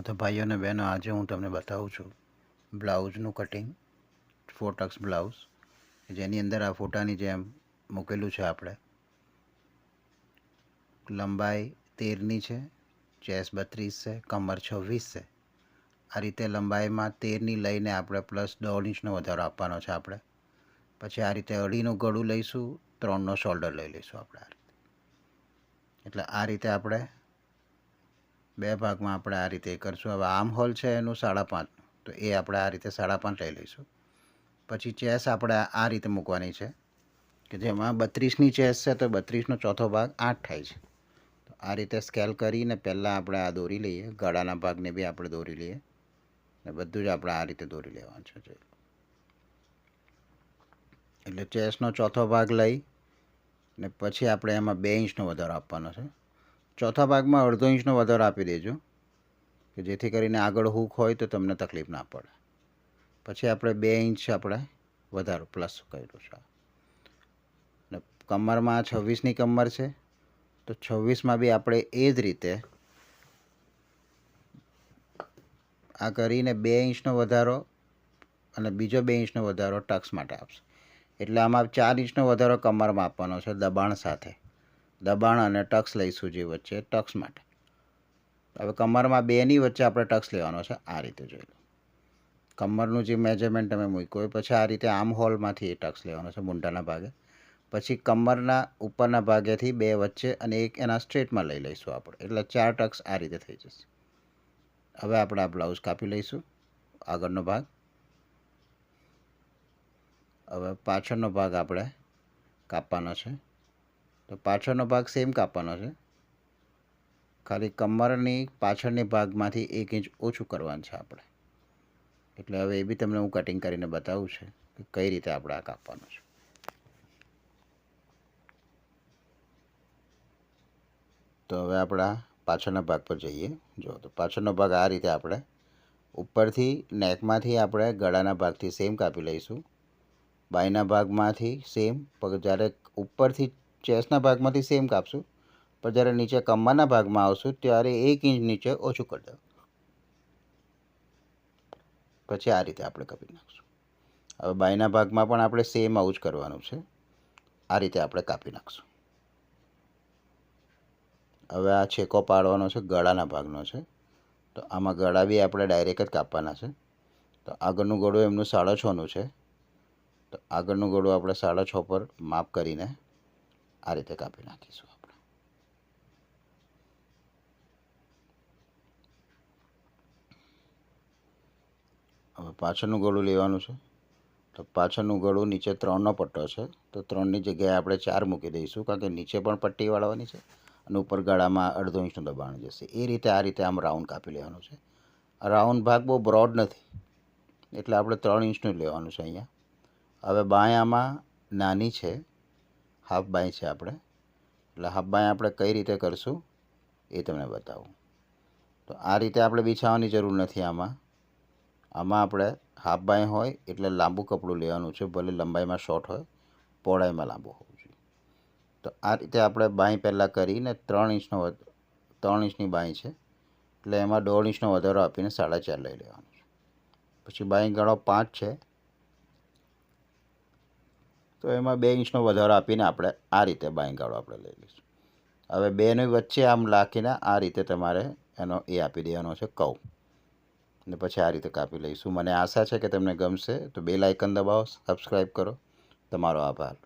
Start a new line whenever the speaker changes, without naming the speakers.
હા, તો ભાઈઓ અને બહેનો, આજે હું તમને બતાવું છું બ્લાઉઝનું કટિંગ, ફોટક્સ બ્લાઉઝ જેની અંદર આ ફોટાની જેમ મૂકેલું છે આપણે. લંબાઈ તેરની છે, ચેસ બત્રીસ છે, કમર છવ્વીસ છે. આ રીતે લંબાઈમાં તેરની લઈને આપણે પ્લસ દોઢ ઇંચનો વધારો આપવાનો છે આપણે. પછી આ રીતે અઢીનું ગળું લઈશું, ત્રણનો શોલ્ડર લઈ લઈશું આપણે આ રીતે. એટલે આ રીતે આપણે બે ભાગમાં આપણે આ રીતે કરશું. હવે આમ હોલ છે એનું સાડા પાંચ. તો એ આપણે આ રીતે સાડા પાંચ લઈ લઈશું. પછી ચેસ આપણે આ રીતે મૂકવાની છે કે જેમાં બત્રીસની ચેસ છે તો બત્રીસનો ચોથો ભાગ આઠ થાય છે. તો આ રીતે સ્કેલ કરીને પહેલાં આપણે આ દોરી લઈએ. ગળાના ભાગને બી આપણે દોરી લઈએ. ને બધું જ આપણે આ રીતે દોરી લેવાનું છે. એટલે ચેસનો ચોથો ભાગ લઈ ને પછી આપણે એમાં બે ઇંચનો વધારો આપવાનો છે. ચોથા ભાગમાં અડધો ઇંચનો વધારો આપી દેજો, કે જેથી કરીને આગળ હૂક હોય તો તમને તકલીફ ના પડે. પછી આપણે બે ઇંચ આપણે વધારો પ્લસ કર્યું છે. અને કમરમાં છવ્વીસની કમર છે, તો છવ્વીસમાં બી આપણે એ જ રીતે આ કરીને બે ઇંચનો વધારો અને બીજો બે ઇંચનો વધારો ટક્સ માટે આપશે. એટલે આમાં ચાર ઇંચનો વધારો કમરમાં આપવાનો છે દબાણ સાથે. દબાણ અને ટક્સ લઈશું જે વચ્ચે ટક્સ માટે. હવે કમરમાં બેની વચ્ચે આપણે ટક્સ લેવાનો છે, આ રીતે જોઈ લો. કમરનું જે મેજરમેન્ટ તમે મૂક્યું હોય, પછી આ રીતે આમ હોલમાંથી એ ટક્સ લેવાનો છે, મુંડાના ભાગે. પછી કમરના ઉપરના ભાગેથી બે વચ્ચે અને એક એના સ્ટ્રેટમાં લઈ લઈશું આપણે. એટલે ચાર ટક્સ આ રીતે થઈ જશે. હવે આપણે આ બ્લાઉઝ કાપી લઈશું, આગળનો ભાગ. હવે પાછળનો ભાગ આપણે કાપવાનો છે. તો પાછળનો ભાગ સેમ કાપવાનો છે. ખાલી કમરની પાછળની ભાગમાંથી એક ઇંચ ઓછું કરવાનું છે આપણે. એટલે હવે એ બી તમને હું કટિંગ કરીને બતાવું છે કે કઈ રીતે આપણે આ કાપવાનું છે. તો હવે આપણા પાછળના ભાગ પર જઈએ. જો, તો પાછળનો ભાગ આ રીતે આપણે ઉપરથી નેકમાંથી આપણે ગળાના ભાગથી સેમ કાપી લઈશું. બાયના ભાગમાંથી સેમ જ્યારે ઉપરથી ચેસ્ટના ભાગમાંથી સેમ કાપશું. પણ જ્યારે નીચે કમ્બાના ભાગમાં આવશું, ત્યારે એક ઇંચ નીચે ઓછું કરી દઉં. પછી આ રીતે આપણે કાપી નાખશું. હવે બાયના ભાગમાં પણ આપણે સેમ આવું જ કરવાનું છે. આ રીતે આપણે કાપી નાખશું. હવે આ છેકો પાડવાનો છે, ગળાના ભાગનો છે. તો આમાં ગળા બી આપણે ડાયરેક્ટ જ કાપવાના છે. તો આગળનું ગળું એમનું સાડા છનું છે. તો આગળનું ગળું આપણે સાડા છ પર માપ કરીને આ રીતે કાપી નાખીશું આપણે. હવે પાછળનું ગળું લેવાનું છે. તો પાછળનું ગળું નીચે ત્રણનો પટ્ટો છે. તો ત્રણની જગ્યાએ આપણે ચાર મૂકી દઈશું, કારણ કે નીચે પણ પટ્ટી વાળવાની છે અને ઉપર ગળામાં અડધો ઇંચનું દબાણ જશે. એ રીતે આ રીતે આમ રાઉન્ડ કાપી લેવાનું છે. રાઉન્ડ ભાગ બહુ બ્રોડ નથી, એટલે આપણે ત્રણ ઇંચનું લેવાનું છે અહીંયા. હવે બાયામાં નાની છે. હાફ બાંય છે આપણે. એટલે હાફ બાંય આપણે કઈ રીતે કરશું એ તમને બતાવું. તો આ રીતે આપણે બિછાવવાની જરૂર નથી આમાં. આમાં આપણે હાફ બાંય હોય એટલે લાંબુ કપડું લેવાનું છે, ભલે લંબાઈમાં શોર્ટ હોય, પહોળાઈમાં લાંબુ હોવું જોઈએ. તો આ રીતે આપણે બાંય પહેલાં કરીને ત્રણ ઇંચનો ત્રણ ઇંચની બાંય છે, એટલે એમાં દોઢ ઇંચનો વધારો આપીને સાડા ચાર લઈ લેવાનું છે. પછી બાંય ગાળો પાંચ છે તો એમાં બે ઇંચનો વધારો આપીને આપણે આ રીતે બાંયગાળો આપણે લઈ લઈશું. હવે બેની વચ્ચે આમ લાખીને આ રીતે તમારે એનો એ આપી દેવાનો છે કવ અને પછી આ રીતે કાપી લઈશું. મને આશા છે કે તમને ગમશે. તો બે લાઇકન દબાવો. સબસ્ક્રાઈબ કરો. તમારો આભાર.